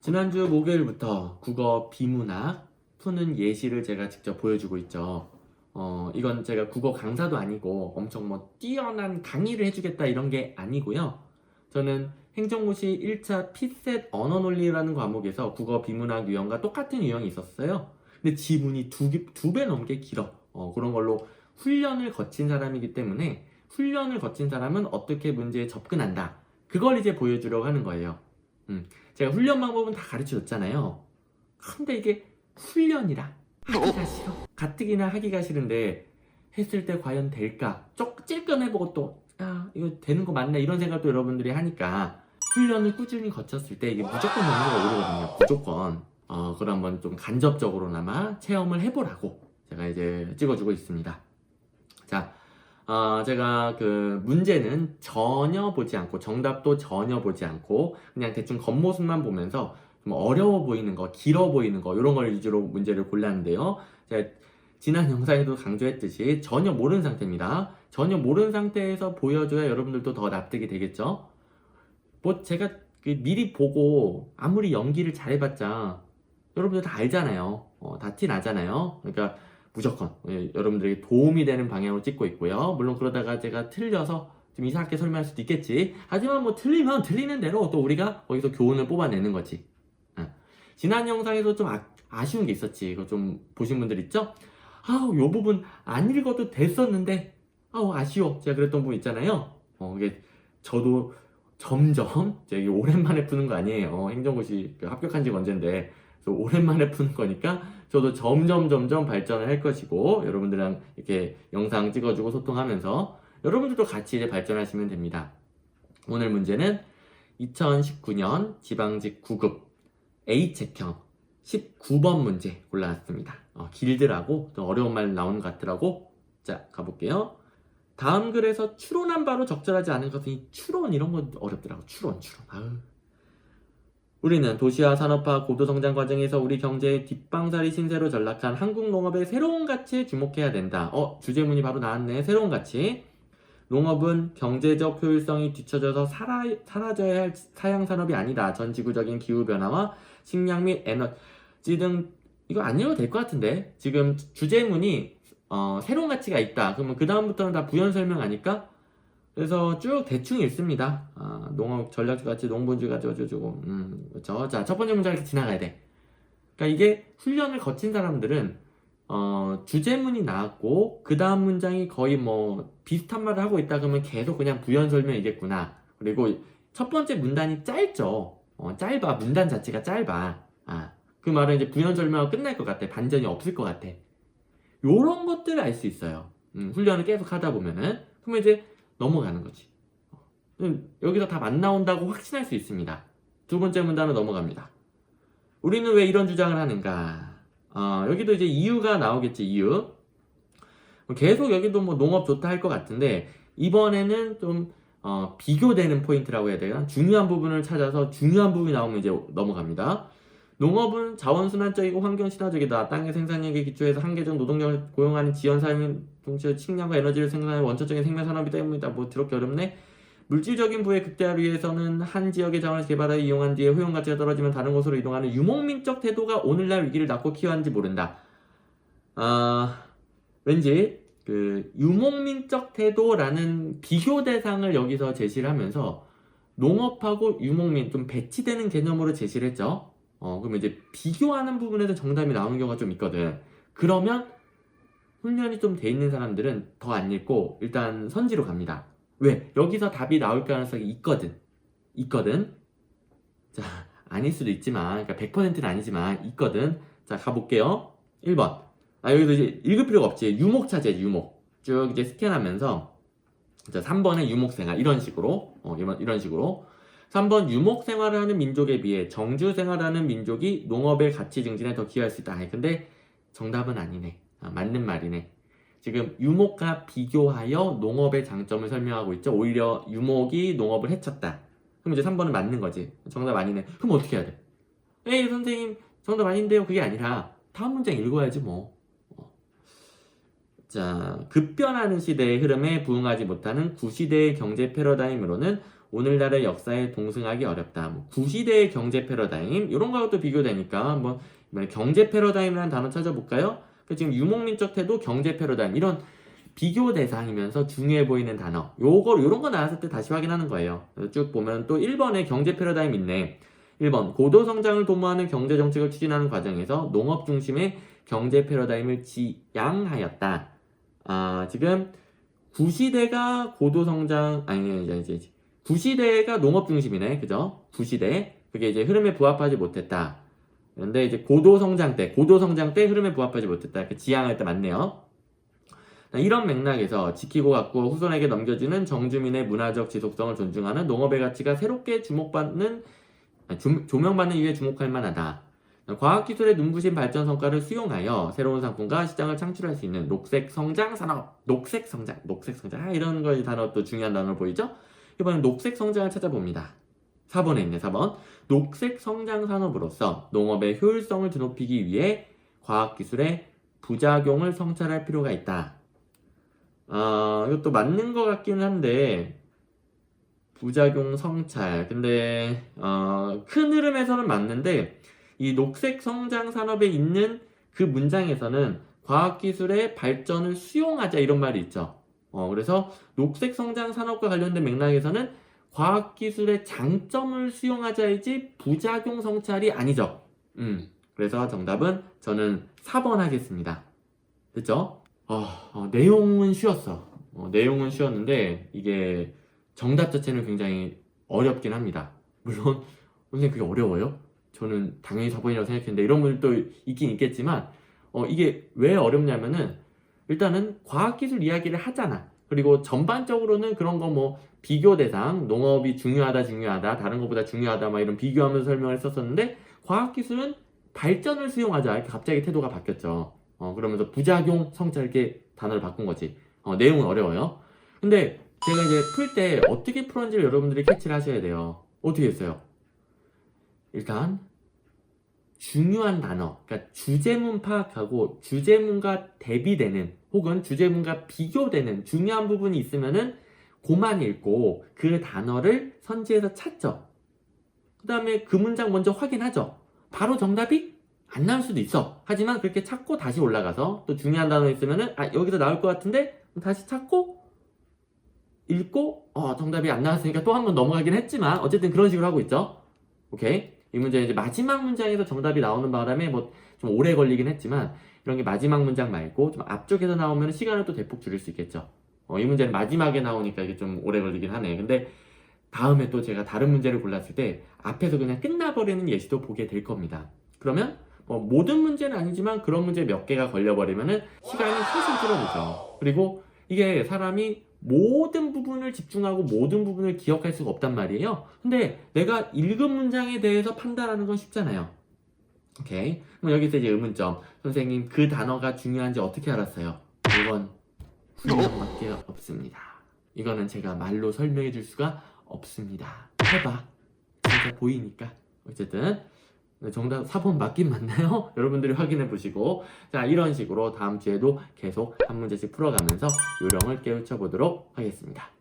지난주 목요일부터 국어 비문학 푸는 예시를 제가 직접 보여주고 있죠. 어, 이건 제가 국어 강사도 아니고 엄청 뭐 뛰어난 강의를 해주겠다 이런 게 아니고요. 저는 행정고시 1차 피셋 언어 논리라는 과목에서 국어 비문학 유형과 똑같은 유형이 있었어요. 근데 지문이 두, 개- 두배 넘게 길어. 어, 그런 걸로 훈련을 거친 사람이기 때문에 훈련을 거친 사람은 어떻게 문제에 접근한다. 그걸 이제 보여주려고 하는 거예요. 음, 제가 훈련 방법은 다 가르쳐 줬잖아요. 근데 이게 훈련이라 하기가 싫어. 가뜩이나 하기가 싫은데 했을 때 과연 될까? 쪽 찔끔 해보고 또 아, 이거 되는 거 맞나 이런 생각도 여러분들이 하니까 훈련을 꾸준히 거쳤을 때 이게 무조건 점수가 오르거든요. 무조건. 어, 그걸 한번 좀 간접적으로나마 체험을 해보라고 제가 이제 찍어주고 있습니다. 자, 어, 제가 그 문제는 전혀 보지 않고 정답도 전혀 보지 않고 그냥 대충 겉모습만 보면서 좀 어려워 보이는 거, 길어 보이는 거 이런 걸 위주로 문제를 골랐는데요. 제가 지난 영상에도 강조했듯이 전혀 모르는 상태입니다. 전혀 모르는 상태에서 보여줘야 여러분들도 더 납득이 되겠죠. 뭐 제가 그 미리 보고 아무리 연기를 잘해봤자 여러분들 다 알잖아요. 어, 다 티 나잖아요. 그러니까 무조건 예, 여러분들에게 도움이 되는 방향으로 찍고 있고요. 물론 그러다가 제가 틀려서 좀 이상하게 설명할 수도 있겠지. 하지만 뭐 틀리면 틀리는 대로 또 우리가 거기서 교훈을 뽑아내는 거지. 어. 지난 영상에서 좀 아, 쉬운게 있었지. 이거 좀 보신 분들 있죠? 아우, 요 부분 안 읽어도 됐었는데, 아우, 아쉬워. 제가 그랬던 부분 있잖아요. 어, 이게 저도 점점, 제가 오랜만에 푸는 거 아니에요. 어, 행정고시 그 합격한 지가 언젠데, 그래서 오랜만에 푸는 거니까, 저도 점점 점점 발전을 할 것이고, 여러분들이랑 이렇게 영상 찍어주고 소통하면서, 여러분들도 같이 이제 발전하시면 됩니다. 오늘 문제는 2019년 지방직 9급 A체형 19번 문제 골라왔습니다. 어, 길더라고 좀 어려운 말 나오는 것 같더라고. 자 가볼게요. 다음 글에서 추론한 바로 적절하지 않은 것은 이 추론 이런 거 어렵더라고. 추론 추론. 아유. 우리는 도시화 산업화 고도성장 과정에서 우리 경제의 뒷방살이 신세로 전락한 한국 농업의 새로운 가치에 주목해야 된다. 어 주제문이 바로 나왔네. 새로운 가치. 농업은 경제적 효율성이 뒤처져서 사라, 사라져야 할 사양 산업이 아니다. 전 지구적인 기후 변화와 식량 및 에너지 등 이거 안 읽어도 될 것 같은데 지금 주제문이 어, 새로운 가치가 있다. 그러면 그 다음부터는 다 부연 설명하니까 그래서 쭉 대충 읽습니다. 아, 농업 전략 가치, 농본주 어쩌고 음 그렇죠. 자 첫 번째 문장 이렇게 지나가야 돼. 그러니까 이게 훈련을 거친 사람들은 어, 주제문이 나왔고 그 다음 문장이 거의 뭐 비슷한 말을 하고 있다 그러면 계속 그냥 부연 설명이겠구나. 그리고 첫 번째 문단이 짧죠. 어, 짧아 문단 자체가 짧아. 아, 그 말은 이제 부연 설명하고 끝날 것 같아. 반전이 없을 것 같아. 요런 것들을 알 수 있어요. 음, 훈련을 계속 하다 보면은 그러면 이제 넘어가는 거지. 음, 여기서 답 안 나온다고 확신할 수 있습니다. 두 번째 문단은 넘어갑니다. 우리는 왜 이런 주장을 하는가? 어, 여기도 이제 이유가 나오겠지, 이유. 계속 여기도 뭐 농업 좋다 할 것 같은데, 이번에는 좀, 어, 비교되는 포인트라고 해야 되나? 중요한 부분을 찾아서 중요한 부분이 나오면 이제 넘어갑니다. 농업은 자원순환적이고 환경친화적이다. 땅의 생산력에 기초해서 한계적 노동력을 고용하는 지연사회 동시에 식량과 에너지를 생산하는 원초적인 생산산업이 때문이다. 뭐 더럽게 어렵네. 물질적인 부의 극대화를 위해서는 한 지역의 자원을 개발하여 이용한 뒤에 효용 가치가 떨어지면 다른 곳으로 이동하는 유목민적 태도가 오늘날 위기를 낳고 키워하는지 모른다. 아 왠지 그 유목민적 태도라는 비교 대상을 여기서 제시를 하면서 농업하고 유목민 좀 배치되는 개념으로 제시를 했죠. 어 그러면 이제 비교하는 부분에서 정답이 나오는 경우가 좀 있거든. 그러면 훈련이 좀 돼 있는 사람들은 더 안 읽고 일단 선지로 갑니다. 왜? 여기서 답이 나올 가능성이 있거든. 있거든. 자, 아닐 수도 있지만, 그러니까 100%는 아니지만, 있거든. 자, 가볼게요. 1번. 아, 여기도 이제 읽을 필요가 없지. 유목 차지, 유목. 쭉 이제 스캔하면서, 자, 3번에 유목 생활. 이런 식으로. 어, 이런 식으로. 3번 유목 생활을 하는 민족에 비해 정주 생활하는 민족이 농업의 가치 증진에 더 기여할 수 있다. 아니, 근데 정답은 아니네. 아, 맞는 말이네. 지금 유목과 비교하여 농업의 장점을 설명하고 있죠. 오히려 유목이 농업을 해쳤다. 그럼 이제 3번은 맞는 거지. 정답 아니네. 그럼 어떻게 해야 돼? 에이, 선생님, 정답 아닌데요. 그게 아니라 다음 문장 읽어야지 뭐. 어. 자, 급변하는 시대의 흐름에 부응하지 못하는 구시대의 경제 패러다임으로는 오늘날의 역사에 동승하기 어렵다. 뭐 구시대의 경제 패러다임 이런 거하고 비교되니까 한번 이번에 경제 패러다임이라는 단어 찾아볼까요? 그 지금 유목민적 태도 경제 패러다임 이런 비교 대상이면서 중요해 보이는 단어 요거 요런 거 나왔을 때 다시 확인하는 거예요. 쭉 보면 또 1번에 경제 패러다임 있네. 1번 고도 성장을 도모하는 경제 정책을 추진하는 과정에서 농업 중심의 경제 패러다임을 지향하였다. 아, 지금 구시대가 고도 성장 아니 이제 이제 구시대가 농업 중심이네. 그죠? 구시대. 그게 이제 흐름에 부합하지 못했다. 그런데 이제 고도 성장 때, 고도 성장 때 흐름에 부합하지 못했다. 이렇게 지향할 때 맞네요. 이런 맥락에서 지키고 가꾸어 후손에게 넘겨주는 정주민의 문화적 지속성을 존중하는 농업의 가치가 새롭게 주목받는 조- 조명받는 이유에 주목할 만하다. 과학기술의 눈부신 발전 성과를 수용하여 새로운 상품과 시장을 창출할 수 있는 녹색 성장 산업, 녹색 성장, 녹색 성장, 아, 이런 거 단어 또 중요한 단어 보이죠? 이번엔 녹색 성장을 찾아봅니다. 4번에 있네, 4번. 녹색 성장 산업으로서 농업의 효율성을 드높이기 위해 과학기술의 부작용을 성찰할 필요가 있다. 아, 이것도 맞는 것 같긴 한데, 부작용 성찰. 근데, 어, 큰 흐름에서는 맞는데, 이 녹색 성장 산업에 있는 그 문장에서는 과학기술의 발전을 수용하자 이런 말이 있죠. 어, 그래서 녹색 성장 산업과 관련된 맥락에서는 과학기술의 장점을 수용하자이지 부작용 성찰이 아니죠. 음, 그래서 정답은 저는 4번 하겠습니다. 됐죠? 어, 어, 내용은 쉬웠어. 어, 내용은 쉬웠는데 이게 정답 자체는 굉장히 어렵긴 합니다. 물론 선생님 그게 어려워요? 저는 당연히 4번이라고 생각했는데 이런 분들도 있긴 있겠지만 어, 이게 왜 어렵냐면은 일단은 과학기술 이야기를 하잖아. 그리고 전반적으로는 그런 거 뭐 비교 대상, 농업이 중요하다, 중요하다, 다른 것보다 중요하다, 막 이런 비교하면서 설명을 했었었는데, 과학기술은 발전을 수용하자. 이렇게 갑자기 태도가 바뀌었죠. 어, 그러면서 부작용, 성찰 이렇게 단어를 바꾼 거지. 어, 내용은 어려워요. 근데 제가 이제 풀 때 어떻게 풀었는지를 여러분들이 캐치를 하셔야 돼요. 어떻게 했어요? 일단, 중요한 단어, 그러니까 주제문 파악하고 주제문과 대비되는 혹은 주제문과 비교되는 중요한 부분이 있으면은 고만 읽고 그 단어를 선지해서 찾죠. 그 다음에 그 문장 먼저 확인하죠. 바로 정답이 안 나올 수도 있어. 하지만 그렇게 찾고 다시 올라가서 또 중요한 단어 있으면은 아 여기서 나올 것 같은데 다시 찾고 읽고 어 정답이 안 나왔으니까 또 한 번 넘어가긴 했지만 어쨌든 그런 식으로 하고 있죠. 오케이. 이 문제 이제 마지막 문장에서 정답이 나오는 바람에 뭐 좀 오래 걸리긴 했지만 이런 게 마지막 문장 말고 좀 앞쪽에서 나오면 시간을 또 대폭 줄일 수 있겠죠. 어, 이 문제는 마지막에 나오니까 이게 좀 오래 걸리긴 하네. 근데 다음에 또 제가 다른 문제를 골랐을 때 앞에서 그냥 끝나버리는 예시도 보게 될 겁니다. 그러면 뭐 모든 문제는 아니지만 그런 문제 몇 개가 걸려버리면은 시간이 훨씬 줄어들죠. 그리고 이게 사람이 모든 부분을 집중하고 모든 부분을 기억할 수가 없단 말이에요. 근데 내가 읽은 문장에 대해서 판단하는 건 쉽잖아요. 오케이. 그럼 여기서 이제 의문점. 선생님, 그 단어가 중요한지 어떻게 알았어요? 이건 훈련밖에 없습니다. 이거는 제가 말로 설명해 줄 수가 없습니다. 해봐. 진짜 보이니까. 어쨌든. 네, 정답 4번 맞긴 맞나요? 여러분들이 확인해 보시고 자 이런 식으로 다음 주에도 계속 한 문제씩 풀어가면서 요령을 깨우쳐 보도록 하겠습니다.